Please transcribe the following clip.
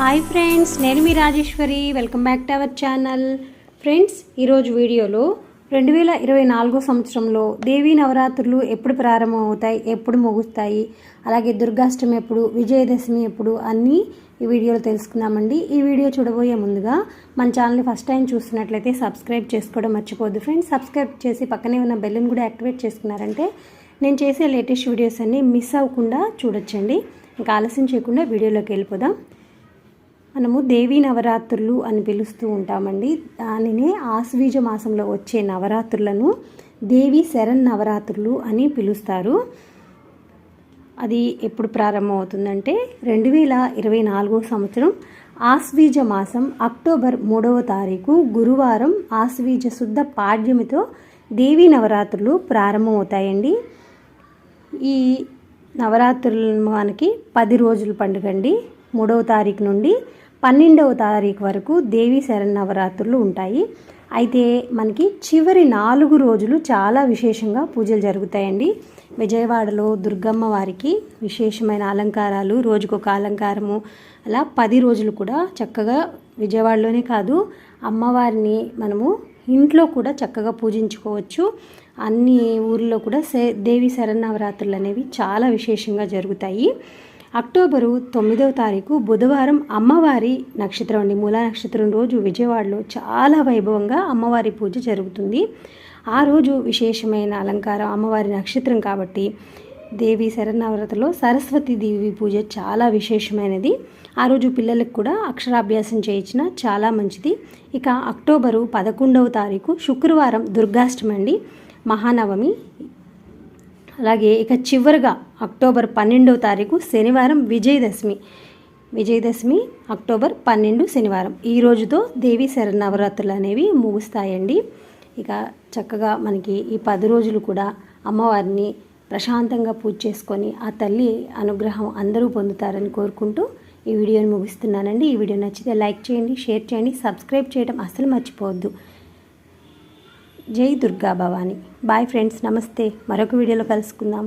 Hi friends నేను మీ Rajeshwari. Welcome back to our channel friends ఈరోజు వీడియోలో రెండు వేల ఇరవై నాలుగో సంవత్సరంలో దేవీ నవరాత్రులు ఎప్పుడు ప్రారంభం అవుతాయి ఎప్పుడు ముగుస్తాయి అలాగే దుర్గాష్టమి ఎప్పుడు విజయదశమి ఎప్పుడు అన్నీ ఈ వీడియోలో తెలుసుకుందామండి. ఈ వీడియో చూడబోయే ముందుగా మన ఛానల్ని ఫస్ట్ టైం చూస్తున్నట్లయితే సబ్స్క్రైబ్ చేసుకోవడం మర్చిపోద్దు ఫ్రెండ్స్ సబ్స్క్రైబ్ చేసి పక్కనే ఉన్న బెల్ని కూడా యాక్టివేట్ చేసుకున్నారంటే నేను చేసే లేటెస్ట్ వీడియోస్ అన్నీ మిస్ అవ్వకుండా చూడొచ్చండి. ఇంకా ఆలస్యం చేయకుండా వీడియోలోకి వెళ్ళిపోదాం. మనము దేవీ నవరాత్రులు అని పిలుస్తూ ఉంటామండి. దానినే ఆశ్వీజ మాసంలో వచ్చే నవరాత్రులను దేవి శరణ్ నవరాత్రులు అని పిలుస్తారు. అది ఎప్పుడు ప్రారంభమవుతుందంటే రెండు వేల ఇరవై నాలుగో సంవత్సరం ఆశ్వీజ మాసం అక్టోబర్ మూడవ తారీఖు గురువారం ఆశ్వీజ శుద్ధ పాడ్యమితో దేవీ నవరాత్రులు ప్రారంభమవుతాయండి. ఈ నవరాత్రులు మనకి పది రోజుల పండుగ అండి మూడవ తారీఖు నుండి పన్నెండవ తారీఖు వరకు దేవి శరన్నవరాత్రులు ఉంటాయి. అయితే మనకి చివరి నాలుగు రోజులు చాలా విశేషంగా పూజలు జరుగుతాయండి. విజయవాడలో దుర్గమ్మ వారికి విశేషమైన అలంకారాలు రోజుకొక అలంకారము అలా పది రోజులు కూడా చక్కగా విజయవాడలోనే కాదు అమ్మవారిని మనము ఇంట్లో కూడా చక్కగా పూజించుకోవచ్చు. అన్ని ఊర్లో కూడా సే దేవి శరన్నవరాత్రులు అనేవి చాలా విశేషంగా జరుగుతాయి. అక్టోబరు తొమ్మిదవ తారీఖు బుధవారం అమ్మవారి నక్షత్రం అండి. మూలా నక్షత్రం రోజు విజయవాడలో చాలా వైభవంగా అమ్మవారి పూజ జరుగుతుంది. ఆ రోజు విశేషమైన అలంకారం అమ్మవారి నక్షత్రం కాబట్టి దేవి శరన్నవరతలో సరస్వతి దేవి పూజ చాలా విశేషమైనది. ఆ రోజు పిల్లలకు కూడా అక్షరాభ్యాసం చేయించిన చాలా మంచిది. ఇక అక్టోబరు పదకొండవ తారీఖు శుక్రవారం దుర్గాష్టమి అండి. మహానవమి. అలాగే ఇక చివరిగా అక్టోబర్ పన్నెండవ తారీఖు శనివారం విజయదశమి. విజయదశమి అక్టోబర్ పన్నెండు శనివారం. ఈ రోజుతో దేవి శరన్నవరాత్రులు అనేవి ముగుస్తాయండి. ఇక చక్కగా మనకి ఈ పది రోజులు కూడా అమ్మవారిని ప్రశాంతంగా పూజ చేసుకొని ఆ తల్లి అనుగ్రహం అందరూ పొందుతారని కోరుకుంటూ ఈ వీడియోని ముగిస్తున్నానండి. ఈ వీడియో నచ్చితే లైక్ చేయండి షేర్ చేయండి సబ్స్క్రైబ్ చేయడం అస్సలు మర్చిపోవద్దు. జై దుర్గా భవాని బాయ్ ఫ్రెండ్స్ నమస్తే. మరొక వీడియోలో కలుసుకుందాం.